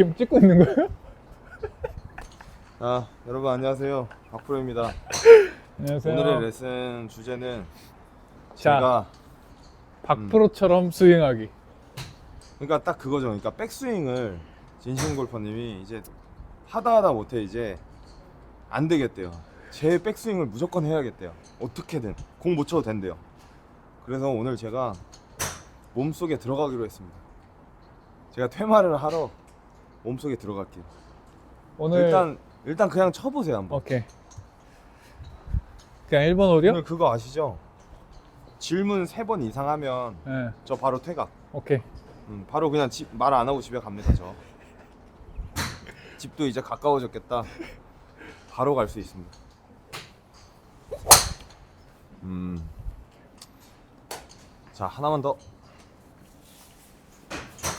지금 찍고 있는 거예요? 아 여러분 안녕하세요 박프로입니다 안녕하세요. 오늘의 레슨 주제는 자. 제가 박프로처럼 스윙하기. 그러니까 딱 그거죠 그러니까 백스윙을 진심 골퍼님이 이제 하다 하다 못해 이제 안 되겠대요 제 백스윙을 무조건 해야겠대요 어떻게든 공 못 쳐도 된대요 그래서 오늘 제가 몸 속에 들어가기로 했습니다 제가 퇴마를 하러 몸속에 들어갈게요 오늘 일단 일단 그냥 쳐보세요 한번 오케이. 그냥 1번 홀이요? 오늘 그거 아시죠? 질문 세 번 이상 하면 네. 저 바로 퇴각. 오케이. 음, 바로 그냥 집 말 안 하고 집에 갑니다 저. 집도 이제 가까워졌겠다. 바로 갈 수 있습니다. 음. 자 하나만 더.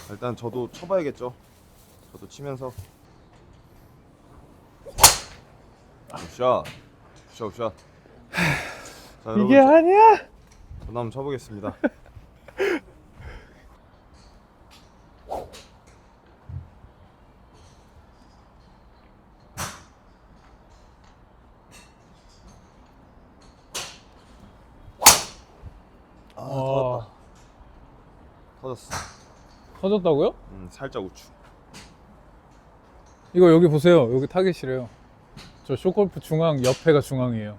일단 저도 쳐봐야겠죠. 저도 치면서. 샷. 샷, 샷. 자, 여러분, 이게 아니야? 저도 한번 쳐보겠습니다. 아. 터졌어. 터졌다고요? 음, 살짝 우측. 이거 여기 보세요. 여기 타겟이래요. 저 쇼골프 중앙 옆에가 중앙이에요.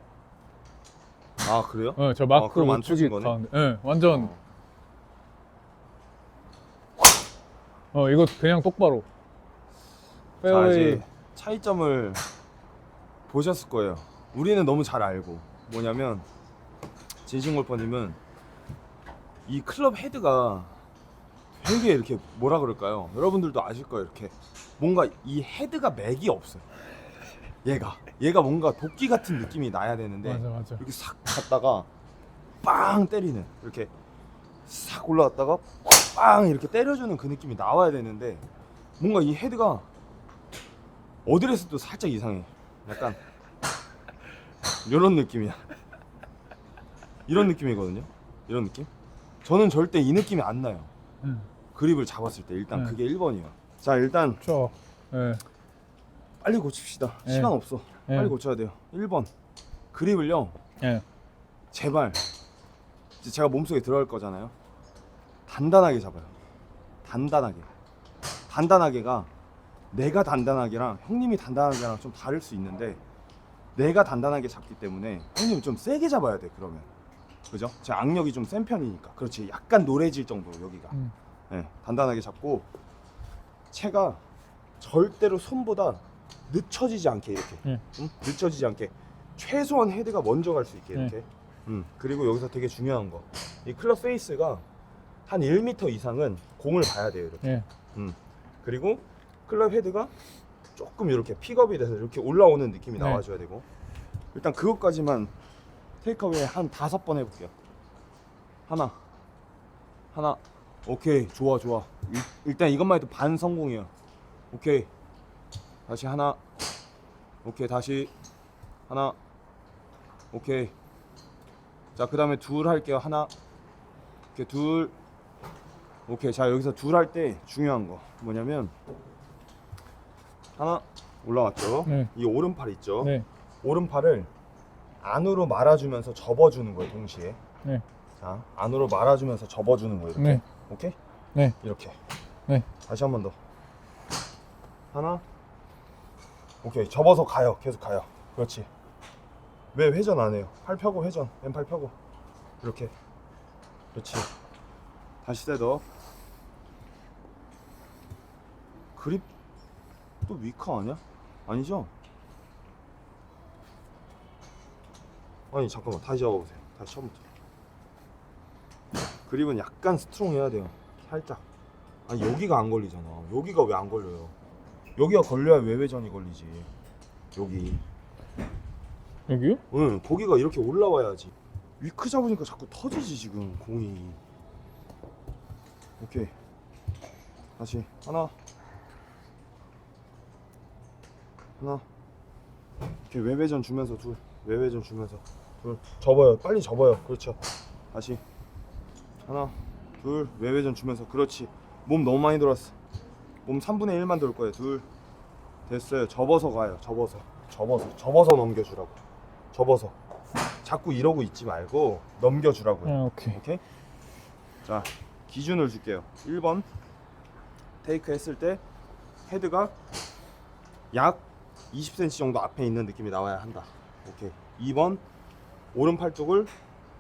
아 그래요? 어, 저 아, 마크 그럼 안 우측이 터진 거네? 가운데. 네, 완전 어. 어 이거 그냥 똑바로. 자 페어웨이 이제 차이점을 보셨을 거예요. 우리는 너무 잘 알고 뭐냐면 진심 골퍼님은 이 클럽 헤드가 되게 이렇게 뭐라 그럴까요? 여러분들도 아실 거예요. 이렇게 뭔가 이 헤드가 맥이 없어 요. 얘가 얘가 뭔가 도끼 같은 느낌이 나야 되는데 맞아 맞아. 이렇게 싹 갔다가 빵 때리는 이렇게 싹 올라갔다가 빵 이렇게 때려주는 그 느낌이 나와야 되는데 뭔가 이 헤드가 해도 살짝 이상해 약간 이런 느낌이야 이런 느낌이거든요 이런 느낌 저는 절대 이 느낌이 안 나요 응. 그립을 잡았을 때 일단 네. 그게 1번이에요 자 일단 저. 네. 빨리 고칩시다 네. 시간 없어 네. 빨리 고쳐야 돼요 1번 그립을요 네. 제발 이제 제가 몸속에 들어갈 거잖아요 단단하게 잡아요 단단하게 단단하게가 내가 단단하게랑 형님이 단단하게랑 좀 다를 수 있는데 내가 단단하게 잡기 때문에 형님은 좀 세게 잡아야 돼 그러면 그죠? 제 악력이 좀 센 편이니까 그렇지 약간 노래질 정도로 여기가 음. 네, 단단하게 잡고 채가 절대로 손보다 늦춰지지 않게 이렇게 네. 응? 늦춰지지 않게 최소한 헤드가 먼저 갈 수 있게 네. 이렇게 음, 그리고 여기서 되게 중요한 거 이 클럽 페이스가 한 1m 이상은 공을 봐야 돼요 이렇게 네. 음. 그리고 클럽 헤드가 조금 이렇게 픽업이 돼서 이렇게 올라오는 느낌이 네. 나와줘야 되고 일단 그것까지만 테이크어웨이 한 다섯 번 해볼게요 하나 하나 오케이 좋아 좋아. 일, 일단 이것만 해도 반 성공이에요 오케이. 다시 하나. 오케이 다시 하나. 오케이. 자 그 다음에 둘 할게요. 하나. 오케이 둘. 오케이 자 여기서 둘 할 때 중요한 거 뭐냐면 하나 올라왔죠? 네. 이 오른팔 있죠? 네. 오른팔을 안으로 말아주면서 접어주는 거예요 동시에. 네. 자 안으로 말아주면서 접어주는 거예요 이렇게. 네. 오케이? 네. 이렇게. 네. 다시 한 번 더. 하나. 오케이. 접어서 가요. 계속 가요. 그렇지. 왜 회전 안 해요? 팔 펴고 회전. 왼팔 펴고. 이렇게. 그렇지. 다시 셋업 그립 또 위커 아니야? 아니죠? 아니 잠깐만. 다시 잡아보세요. 다시 처음부터 그립은 약간 스트롱 해야 돼요. 살짝. 아니 여기가 안 걸리잖아. 여기가 왜 안 걸려요? 여기가 걸려야 외회전이 걸리지. 여기. 여기요? 응 거기가 이렇게 올라와야지. 위크 잡으니까 자꾸 터지지 지금 공이. 오케이. 다시. 하나. 하나. 이렇게 외회전 주면서 둘. 외회전 주면서 둘. 접어요. 빨리 접어요. 그렇죠. 다시 하나 둘 외회전 주면서 그렇지 몸 너무 많이 돌았어 몸 3분의 1만 돌 거예요. 둘. 됐어요. 접어서 가요. 접어서. 접어서. 접어서 넘겨주라고. 접어서. 자꾸 이러고 있지 말고 넘겨주라고요. 아, 오케이. 오케이? 자, 기준을 줄게요. 1번. 테이크 했을 때 헤드가 약 20cm 정도 앞에 있는 느낌이 나와야 한다. 오케이. 2번. 오른 팔뚝을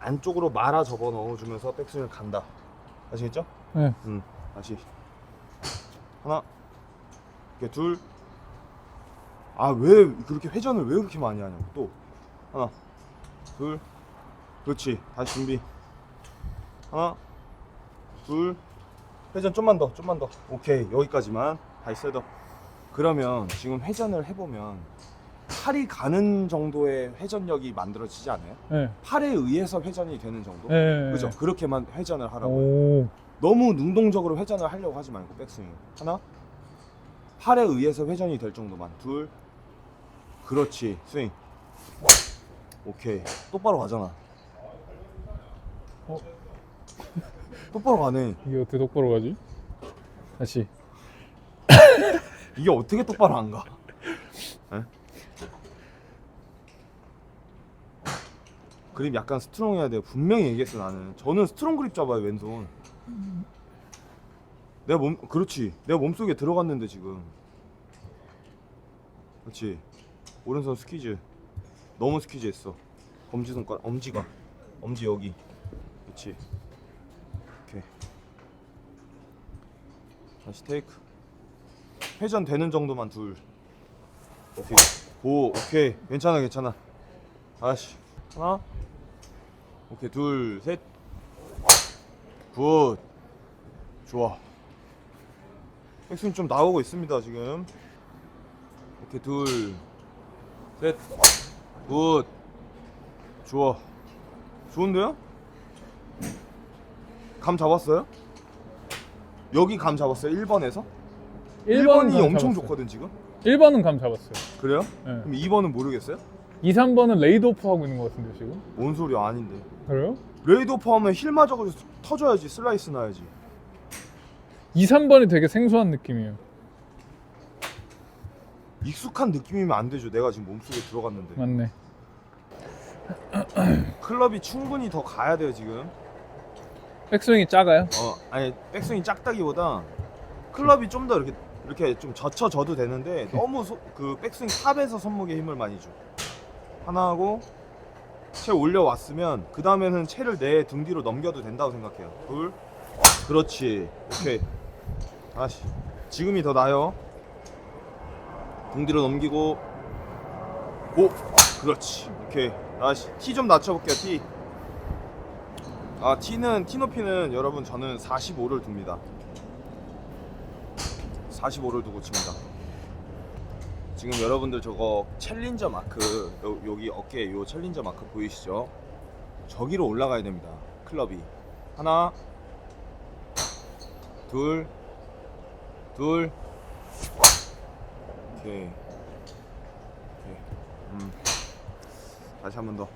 안쪽으로 말아 접어 넣어주면서 백스윙을 간다. 아시겠죠? 네. 음, 다시 하나, 이렇게 둘. 아 왜 그렇게 회전을 왜 그렇게 많이 하냐고 또 하나, 둘, 그렇지. 다시 준비. 하나, 둘, 회전 좀만 더, 좀만 더. 오케이 여기까지만. 다시 셋업. 그러면 지금 회전을 해보면 팔이 가는 정도의 회전력이 만들어지지 않아요? 네. 팔에 의해서 회전이 되는 정도? 네. 그죠? 그렇게만 회전을 하라고. 오. 너무 능동적으로 회전을 하려고 하지 말고 백스윙 하나 팔에 의해서 회전이 될 정도만 둘 그렇지 스윙 오케이 똑바로 가잖아 어? 똑바로 가네 이게 어떻게 똑바로 가지? 다시. 이게 어떻게 똑바로 안 가? 에? 그립 약간 스트롱 해야 돼요. 분명히 얘기했어 나는. 저는 스트롱 그립 잡아요 왼손. 내가 몸 그렇지. 내가 몸 속에 들어갔는데 지금. 그렇지. 오른손 스퀴즈. 너무 스퀴즈 했어. 검지손가락 엄지가. 엄지 여기. 그렇지. 오케이. 다시 테이크. 회전 되는 정도만 둘. 오케이. 오 오케이. 괜찮아 괜찮아. 다시 하나 오케이 둘 셋 굿 좋아 백스윙 좀 나오고 있습니다 지금 오케이 둘 셋 굿 좋아 좋은데요? 감 잡았어요? 여기 감 잡았어요 1번에서? 1번이 엄청 좋거든 지금 1번은 감 잡았어요. 그래요? 네. 그럼 2번은 모르겠어요? 2, 3번은 레이드 오프 하고 있는 것 같은데 지금. 뭔 소리야 아닌데 그래요? 레이드 오프 하면 힐 맞아가지고 터져야지 슬라이스 나야지 2, 3번이 되게 생소한 느낌이에요. 익숙한 느낌이면 안 되죠 내가 지금 몸속에 들어갔는데 맞네. 클럽이 충분히 더 가야 돼요 지금 백스윙이 작아요? 어 아니 백스윙이 작다기보다 클럽이 좀 더 이렇게 이렇게 좀 젖혀져도 되는데 너무 소, 그 백스윙 탑에서 손목에 힘을 많이 줘 하나 하고 채 올려왔으면 그 다음에는 채를 내 등 뒤로 넘겨도 된다고 생각해요. 둘. 그렇지. 오케이. 다시. 지금이 더 나아요. 등 뒤로 넘기고. 고 그렇지. 오케이. 다시. 티 좀 낮춰볼게요 티. 아, T는 티 높이는 여러분 저는 45를 둡니다. 45를 두고 칩니다. 지금 여러분들 저거 챌린저 마크 요, 여기 어깨에 요 챌린저 마크 보이시죠? 저기로 올라가야 됩니다. 클럽이 하나, 둘, 둘, 오케이, 오케이, 음, 다시 한 번 더.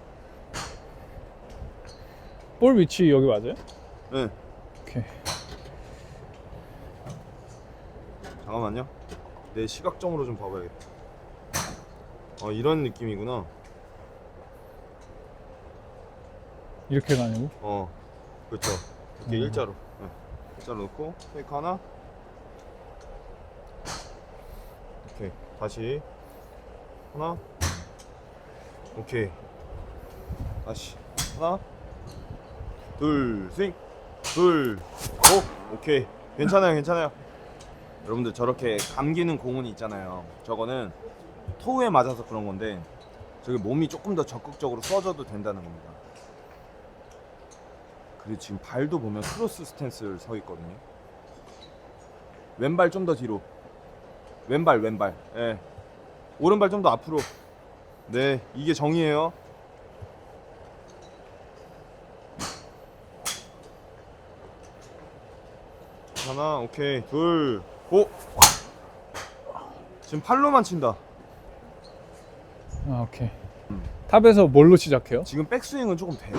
볼 위치 여기 맞아요? 네. 오케이. 잠깐만요. 내 시각점으로 좀 봐봐야겠다. 어 이런 느낌이구나. 이렇게 가냐고? 어 그렇죠. 이렇게 음. 일자로. 네. 일자로 놓고 페이크 하나. 오케이 다시 하나. 오케이 다시 하나. 둘 스윙 둘 오, 오케이 괜찮아요 괜찮아요. 여러분들 저렇게 감기는 공은 있잖아요. 저거는 토우에 맞아서 그런 건데 저게 몸이 조금 더 적극적으로 써줘도 된다는 겁니다. 그리고 지금 발도 보면 크로스 스탠스를 서 있거든요. 왼발 좀 더 뒤로. 왼발 왼발. 예. 오른발 좀 더 앞으로. 네, 이게 정이에요. 하나, 오케이, 둘, 고. 지금 팔로만 친다. 아 오케이. 음. 탑에서 뭘로 시작해요? 지금 백스윙은 조금 돼요.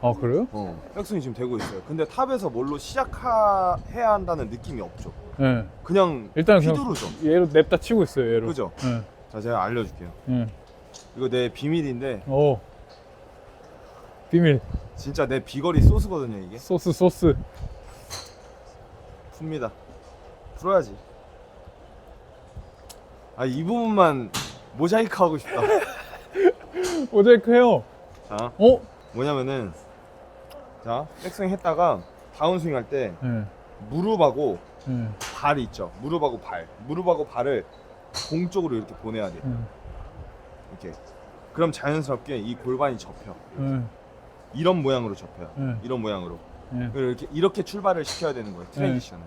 아 그래요? 어, 백스윙 지금 되고 있어요. 근데 탑에서 뭘로 시작해야 한다는 느낌이 없죠. 예. 그냥 일단 그냥 휘두르죠. 얘로 냅다 치고 있어요, 얘로. 그죠? 예. 자 제가 알려줄게요. 예. 이거 내 비밀인데 오. 비밀. 진짜 내 비거리 소스거든요 이게. 소스, 소스. 풉니다. 풀어야지. 아 이 부분만 모자이크 하고 싶다. 모자이크 해요. 자 어? 뭐냐면은 자 백스윙 했다가 다운스윙 할때 예. 무릎하고 예. 발 있죠. 무릎하고 발, 무릎하고 발을 공 쪽으로 이렇게 보내야 돼. 예. 이렇게. 그럼 자연스럽게 이 골반이 접혀. 예. 이런 모양으로 접혀요. 예. 이런 모양으로. 예. 이렇게 이렇게 출발을 시켜야 되는 거예요. 트랜지션을.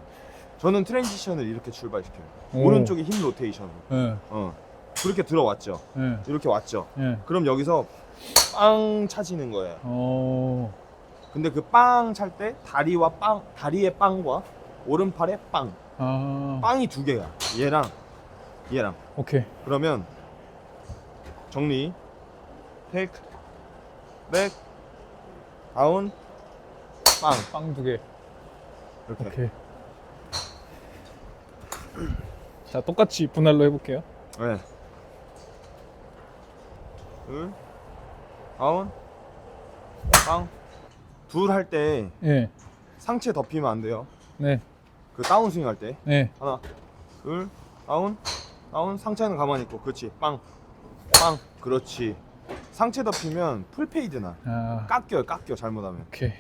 저는 트랜지션을 이렇게 출발시켜요. 오. 오른쪽에 힙 로테이션으로. 예. 어. 그렇게 들어왔죠. 예. 이렇게 왔죠. 예. 그럼 여기서 빵 차지는 거예요. 어. 근데 그 빵 찰 때 다리와 빵, 다리의 빵과 오른팔의 빵, 아. 빵이 두 개야. 얘랑 얘랑. 오케이. 그러면 정리. 테이크, 백, 다운, 빵 빵 두 개. 이렇게. 오케이. 자, 똑같이 분할로 해볼게요. 네. 둘, 다운, 빵. 둘 할 때 예. 상체 덮이면 안 돼요. 네. 그 다운 스윙 할 때. 네. 하나, 둘, 다운, 다운. 상체는 가만히 있고, 그렇지. 빵, 빵, 그렇지. 상체 덮이면 풀페이드 나. 아. 깎여요, 깎여 잘못하면. 오케이.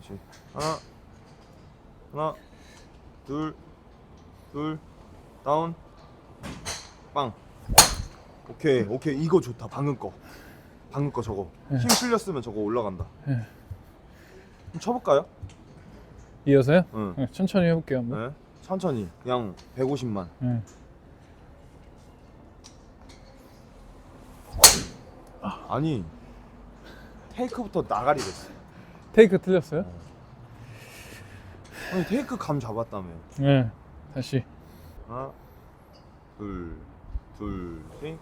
그렇지. 하나, 하나, 둘, 둘, 다운, 빵. 오케이, 오케이. 이거 좋다. 방금 거. 방금 거 저거. 네. 힘 실렸으면 저거 올라간다. 네. 쳐볼까요? 이어서요? 응. 네, 천천히 해볼게요. 한번. 네. 천천히. 그냥 150만. 네. 아니 테이크부터 나가리 됐어. 테이크 틀렸어요? 아니 테이크 감 잡았다며. 네. 다시. 하나, 둘, 둘, 셋.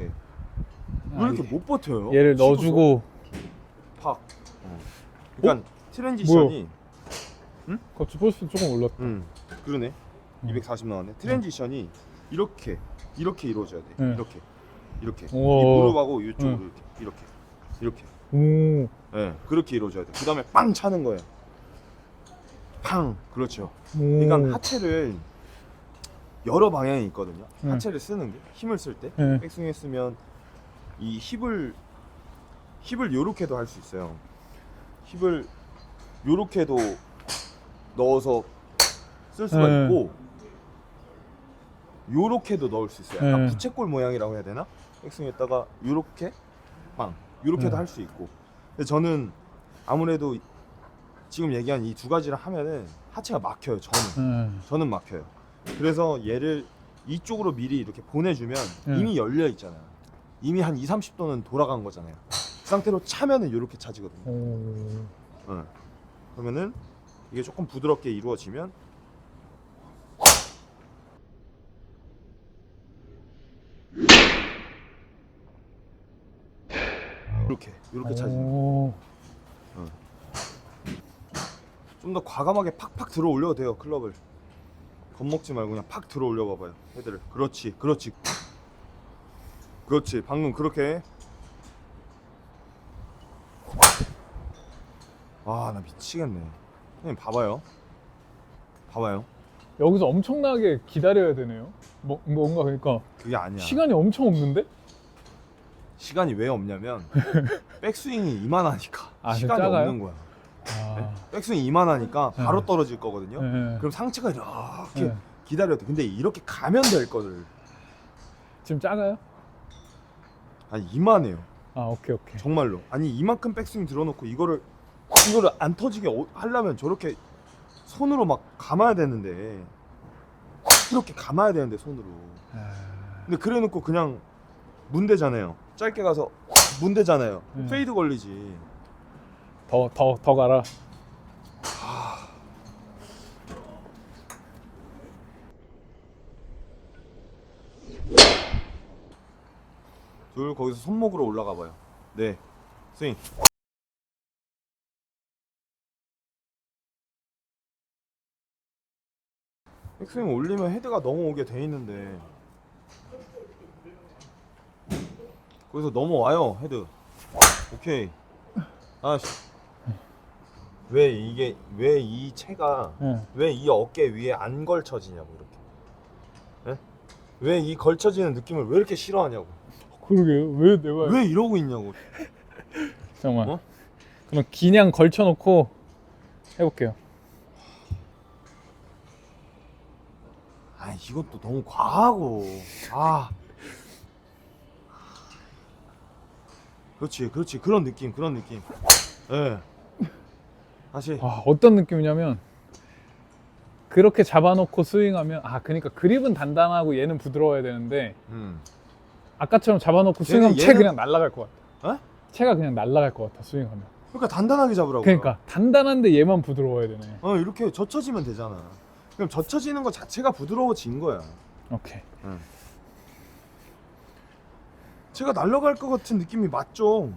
오케이. 왜 이렇게 못 버텨요? 아, 얘를 넣어주고 팍. 어. 그러니까 트랜지션이 거치 포스 조금 올랐다. 음 그러네. 240 나왔네. 트랜지션이 이렇게 이렇게 이루어져야 돼. 네. 이렇게 이렇게 이 우와. 무릎하고 이쪽으로 네. 이렇게 이렇게 이렇게. 오. 예, 그렇게 이루어져야 돼. 그 다음에 빵 차는 거예요. 팡. 그렇죠. 오. 그러니까 하체를 여러 방향이 있거든요. 네. 하체를 쓰는 게 힘을 쓸때 네. 백스윙 했으면 이 힙을 힙을 요렇게도 할 수 있어요. 힙을 요렇게도 넣어서 쓸 수가 네. 있고 요렇게도 넣을 수 있어요. 약간 네. 부채꼴 모양이라고 해야 되나? 백스윙 했다가 요렇게 빵 요렇게도 네. 할수 있고. 근데 저는 아무래도 지금 얘기한 이 두 가지를 하면은 하체가 막혀요. 저는 네. 저는 막혀요. 그래서 얘를 이쪽으로 미리 이렇게 보내주면 네. 이미 열려 있잖아요. 이미 한 2, 30도는 돌아간 거잖아요. 그 상태로 차면은 이렇게 차지거든요. 오. 네. 그러면은 이게 조금 부드럽게 이루어지면 이렇게 이렇게 차지는 오. 좀더 과감하게 팍팍 들어 올려도 돼요 클럽을 겁먹지 말고 그냥 팍 들어 올려 봐봐요 헤드를. 그렇지 그렇지. 그렇지 방금 그렇게. 아 나 미치겠네. 형님 봐봐요. 봐봐요. 여기서 엄청나게 기다려야 되네요. 뭐, 뭔가 그러니까 그게 아니야. 시간이 엄청 없는데? 시간이 왜 없냐면 백스윙이 이만하니까 아, 시간이 작아요? 없는 거야 아. 백스윙이 이만하니까 바로 네. 떨어질 거거든요 네. 그럼 상체가 이렇게 네. 기다려야 돼 근데 이렇게 가면 될 거를 지금 작아요? 아니 이만해요 아, 오케이, 오케이. 정말로 아니 이만큼 백스윙 들어놓고 이거를 이거를 안 터지게 어- 하려면 저렇게 손으로 막 감아야 되는데 이렇게 감아야 되는데 손으로 아. 근데 그래놓고 그냥 문대잖아요 짧게 가서 문대잖아요 네. 페이드 걸리지 더 더, 더 가라. 둘 거기서 손목으로 올라가 봐요. 네. 스윙. 백스윙 올리면 헤드가 넘어오게 돼 있는데 거기서 넘어와요 헤드 오케이 아씨 왜 이게 왜 이 채가 예. 왜이 어깨 위에 안 걸쳐지냐고 이렇게 왜 이 걸쳐지는 느낌을 왜 이렇게 싫어하냐고 그러게요. 왜 내가 왜 이러고 있냐고 잠깐만. 어? 그럼 그냥 걸쳐놓고 해볼게요. 아 이것도 너무 과하고 아 그렇지 그렇지 그런 느낌 그런 느낌 예 다시 아, 어떤 느낌이냐면 그렇게 잡아놓고 스윙하면 아 그러니까 그립은 단단하고 얘는 부드러워야 되는데 음 아까처럼 잡아놓고 스윙하면 채 얘는- 그냥 날아갈 것 같아. 어? 채가 그냥 날아갈 것 같아 스윙하면. 그러니까 단단하게 잡으라고 그러니까 단단한데 얘만 부드러워야 되네. 어 이렇게 젖혀지면 되잖아 그럼 젖혀지는 것 자체가 부드러워진 거야 오케이. 제가 날아갈 것 같은 느낌이 맞죠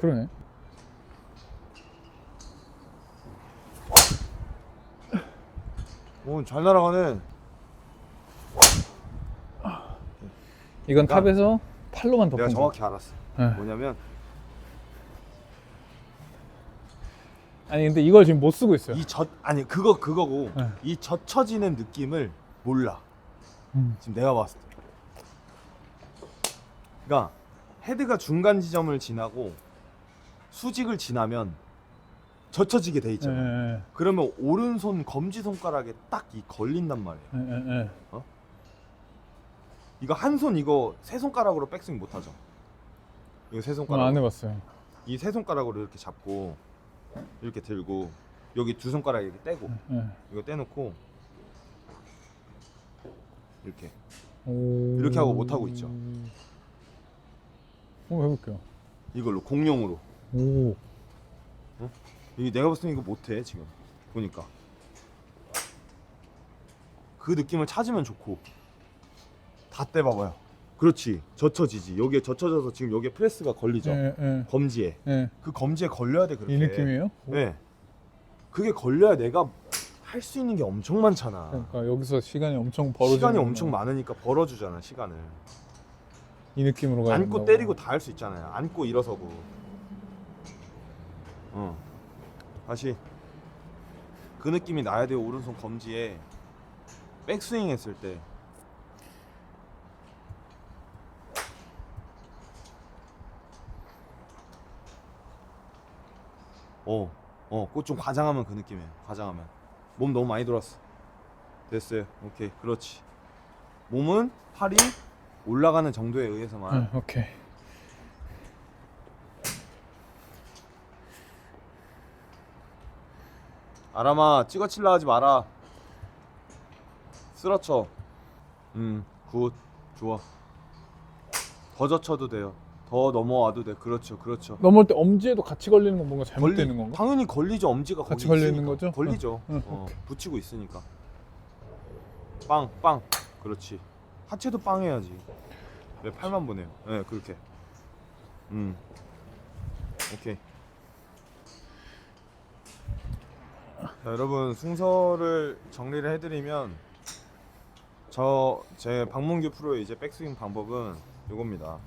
그러네. 오잘 날아가네 이건 그러니까 탑에서 팔로만 내가 덮은 거. 정확히 알았어 예. 뭐냐면 아니 근데 이걸 지금 못 쓰고 있어요. 이 젖 아니 그거 그거고 네. 이 젖혀지는 느낌을 몰라 음. 지금 내가 봤을 때 그러니까 헤드가 중간 지점을 지나고 수직을 지나면 젖혀지게 돼 예, 있잖아 예, 그러면 오른손 검지 손가락에 딱 이 걸린단 말이야 예, 예, 예. 이거 한 손 이거 세 손가락으로 백스윙 못 하죠 이거 세 손가락 안 해봤어요. 이 세 손가락으로 이렇게 잡고 이렇게 들고 여기 두 손가락 이렇게 떼고 예. 이거 떼놓고 이렇게 오... 이렇게 하고 못 하고 있죠. 한번 해볼게요. 이걸로 공룡으로 오. 이 내가 봤을 때 이거 못해 지금 보니까 그 느낌을 찾으면 좋고 다 떼봐봐요 그렇지 젖혀지지 여기에 젖혀져서 지금 여기에 프레스가 걸리죠 예, 예, 검지에 예. 그 검지에 걸려야 돼 그렇게 이 느낌이에요? 네 그게 걸려야 내가 할 수 있는 게 엄청 많잖아 그러니까 여기서 시간이 엄청 벌어지는 시간이. 엄청 많으니까 벌어주잖아 시간을 이 느낌으로 가야 안고 된다고. 때리고 다 할 수 있잖아요. 안고 일어서고. 어. 다시 그 느낌이 나야 돼요. 오른손 검지에 백스윙 했을 때. 어, 어, 그거 좀 과장하면 그 느낌이에요. 과장하면 몸 너무 많이 돌았어. 됐어요. 오케이, 그렇지. 몸은 팔이 올라가는 정도에 의해서만 예, 오케이. 아람아 찍어칠라 하지 마라. 쓰러쳐. 음굿. 좋아. 더 젖혀도 돼요. 더 넘어와도 돼. 그렇죠 그렇죠. 넘어올 때 엄지에도 같이 걸리는 건 뭔가 잘못되는 건가? 당연히 걸리죠 엄지가 같이 거기 걸리는 있으니까. 거죠? 걸리죠. 응, 응, 어. 붙이고 있으니까. 빵 빵. 그렇지. 하체도 빵 해야지. 왜 팔만 보내요. 예 네, 그렇게. 음. 오케이 자, 여러분 순서를 정리를 해드리면 저 제 박문규 프로의 이제 백스윙 방법은 이겁니다.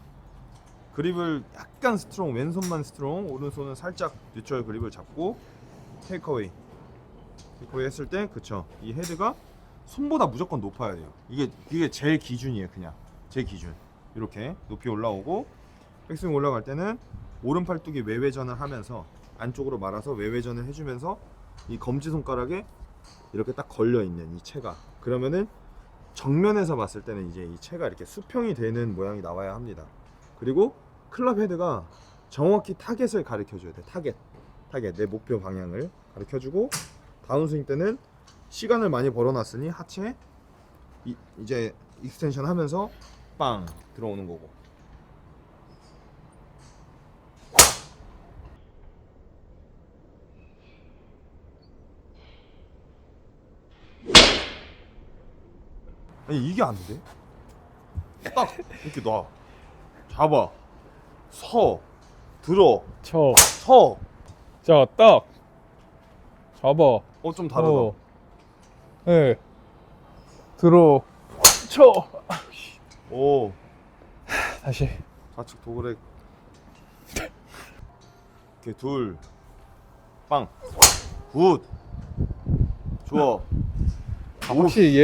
그립을 약간 스트롱 왼손만 스트롱 오른손은 살짝 뉴트럴 그립을 잡고 테이크어웨이 테이크어웨이 했을 때 그쵸 이 헤드가 손보다 무조건 높아야 돼요. 이게 이게 제일 기준이에요 그냥 제 기준 이렇게 높이 올라오고 백스윙 올라갈 때는 오른 팔뚝이 외회전을 하면서 안쪽으로 말아서 외회전을 해주면서 이 검지 손가락에 이렇게 딱 걸려 있는 이 채가 그러면은 정면에서 봤을 때는 이제 이 채가 이렇게 수평이 되는 모양이 나와야 합니다. 그리고 클럽 헤드가 정확히 타겟을 가르쳐 줘야 돼. 타겟. 타겟 내 목표 방향을 가르쳐 주고 다운스윙 때는 시간을 많이 벌어 놨으니 하체 이, 이제 익스텐션 하면서 빵 들어오는 거고. 아니 이게 안 돼? 딱 이렇게 놔. 잡아. 서. 들어. 쳐. 서. 자, 딱. 잡아. 어 좀 다르다. 어. 예. 들어. 쳐. 오. 다시. 좌측 도그렉 오케이 둘빵 굿. 좋아 아, 확실히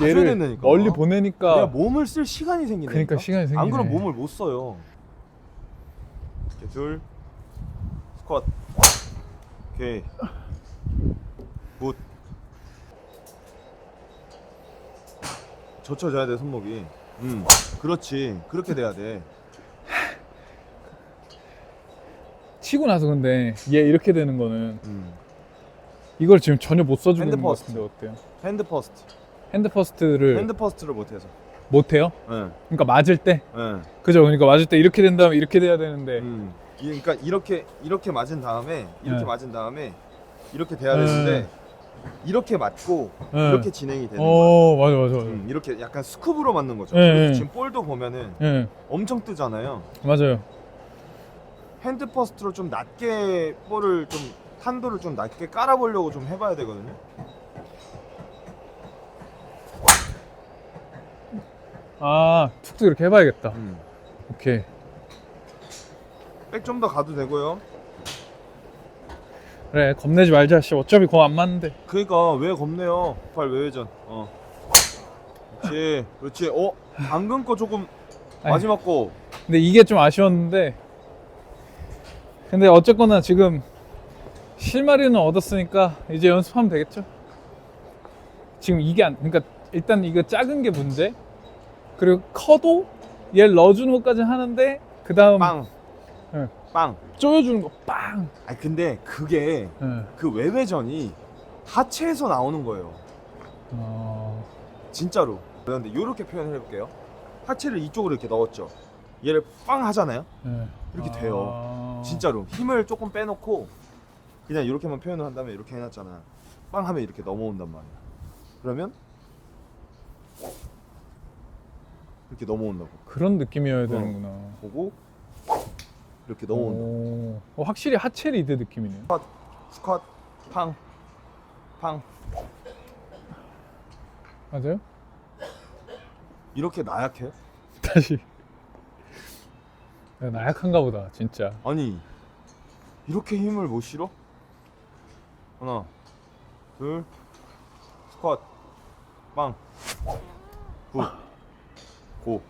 얘를 가져야 된다니까. 멀리 보내니까 내가 몸을 쓸 시간이 생기네. 그러니까 시간이 안 생기네. 그러면 몸을 못 써요. 오케이 둘. 스쿼트. 오케이. 굿. 젖혀져야 돼 손목이. 음 그렇지. 그렇게 돼야 돼. 치고 나서 근데 얘 이렇게 되는 거는 음. 이걸 지금 전혀 못 써주고 핸드 있는 것 퍼스트. 같은데 어때요? 핸드 퍼스트 핸드 퍼스트를 핸드 퍼스트를 못해서 못 해요? 예, 그러니까 맞을 때 예. 그죠? 그러니까 맞을 때 이렇게 된 다음에 이렇게 돼야 되는데 음. 이- 그러니까 이렇게 이렇게 맞은 다음에 이렇게 네. 맞은 다음에 이렇게 돼야 네. 되는데 이렇게 맞고 네. 이렇게 진행이 되는 거야. 어 맞아 맞아 맞아 음, 이렇게 약간 스쿱으로 맞는 거죠. 네, 그래서 네. 지금 볼도 보면은 예 엄청 뜨잖아요. 맞아요 핸드 퍼스트로 좀 낮게 볼을 좀 탄도를 좀 낮게 깔아보려고 좀 해봐야 되거든요. 아 툭툭 이렇게 해봐야겠다 음. 오케이 백 좀 더 가도 되고요. 그래 겁내지 말자 씨 어차피 공 안 맞는데 그러니까 왜 겁내요? 팔 외회전. 어. 그렇지, 그렇지. 어, 방금 거 조금 아니. 마지막 거. 근데 이게 좀 아쉬웠는데 근데 어쨌거나 지금 실마리는 얻었으니까 이제 연습하면 되겠죠 지금 이게 안 그러니까 일단 이거 작은 게 문제 그리고 커도 얘를 넣어주는 것까지 하는데 그 다음 빵. 네. 빵. 쪼여주는 거 빵 아 근데 그게 예. 그 외회전이 하체에서 나오는 거예요. 어... 진짜로. 그런데 이렇게 표현을 해볼게요. 하체를 이쪽으로 이렇게 넣었죠. 얘를 빵 하잖아요. 예. 이렇게 아... 돼요. 진짜로 힘을 조금 빼놓고 그냥 이렇게만 표현을 한다면 이렇게 해놨잖아. 빵 하면 이렇게 넘어온단 말이야. 그러면 이렇게 넘어온다고. 그런 느낌이어야 되는구나 보고 이렇게 넘어온다. 오... 어, 확실히 하체 리드 느낌이네요 스쿼트 팡 팡. 맞아요? 이렇게 나약해요? 다시 나약한가 보다 진짜 아니 이렇게 힘을 못 실어? 하나 둘 스쿼트 빵 굿 고.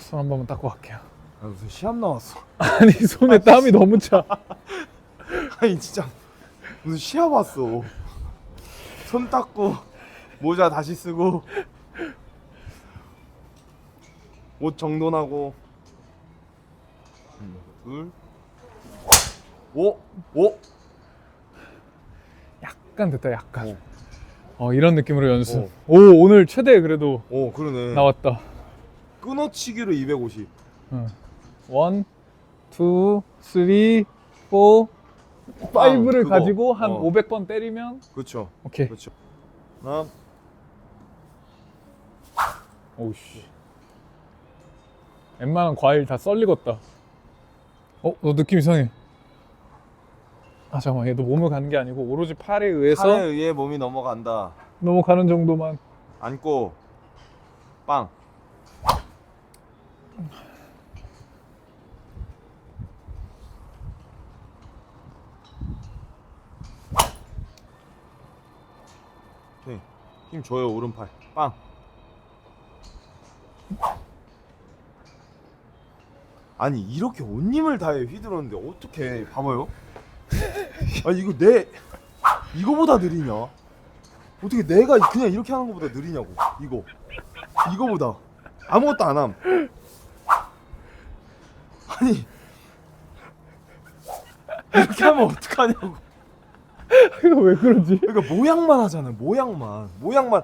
손 한 번만 닦고 갈게요. 아, 무슨 시합 나왔어? 아니 손에 땀이 너무 차. 아니 진짜. 무슨 시합 왔어. 손 닦고 모자 다시 쓰고 옷 정돈하고. 음, 둘오 오. 약간 됐다 약간. 오. 어 이런 느낌으로 연습. 오. 오 오늘 최대 그래도 오 그러네. 나왔다. 끊어치기로 250 원, 투, 쓰리, 포, 파이브를 그거. 가지고 한 어. 500번 때리면? 그렇죠 오케이. 그렇죠 하나 오우씨. 웬만한 과일 다 썰리겠다. 어? 너 느낌 이상해 아 잠깐만. 얘도 몸을 가는 게 아니고 오로지 팔에 의해서 팔에 의해 몸이 넘어간다. 넘어가는 정도만. 앉고. 빵. 오케이. 힘 줘요 오른팔. 빵. 아니 이렇게 온 힘을 다해 휘두르는데 어떻게 봐봐요 아니 이거 내 이거보다 느리냐? 어떻게 내가 그냥 이렇게 하는 것보다 느리냐고 이거. 이거보다. 아무것도 안함. 아니 이렇게 하면 어떡하냐고. 이거 왜 그러지? 그러니까 모양만 하잖아 모양만. 모양만.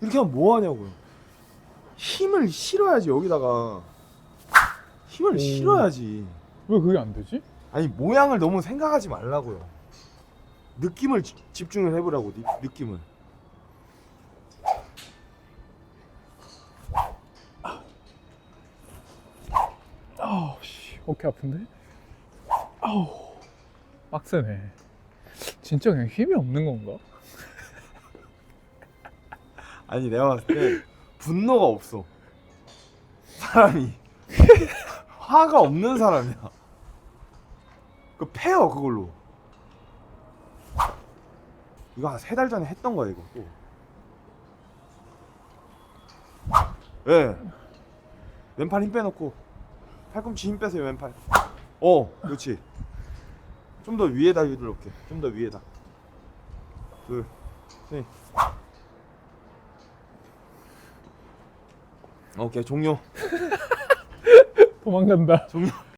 이렇게 하면 뭐 하냐고요 힘을 실어야지 여기다가. 힘을 오. 실어야지. 왜 그게 안 되지? 아니 모양을 너무 생각하지 말라고요. 느낌을 지- 집중을 해보라고 니- 느낌을. 아우 씨. 어깨 아픈데? 아우 빡세네. 진짜 그냥 힘이 없는 건가? 아니 내가 봤을 때 분노가 없어. 사람이. 화가 없는 사람이야 그 패요 그걸로. 이거 한 세 달 전에 했던 거야 이거. 또 예. 왼팔 힘 빼놓고. 팔꿈치 힘 빼세요 왼팔. 어 그렇지. 좀 더 위에다 이렇게. 좀 더 위에다. 둘 셋. 오케이 종료. 도망간다. 종료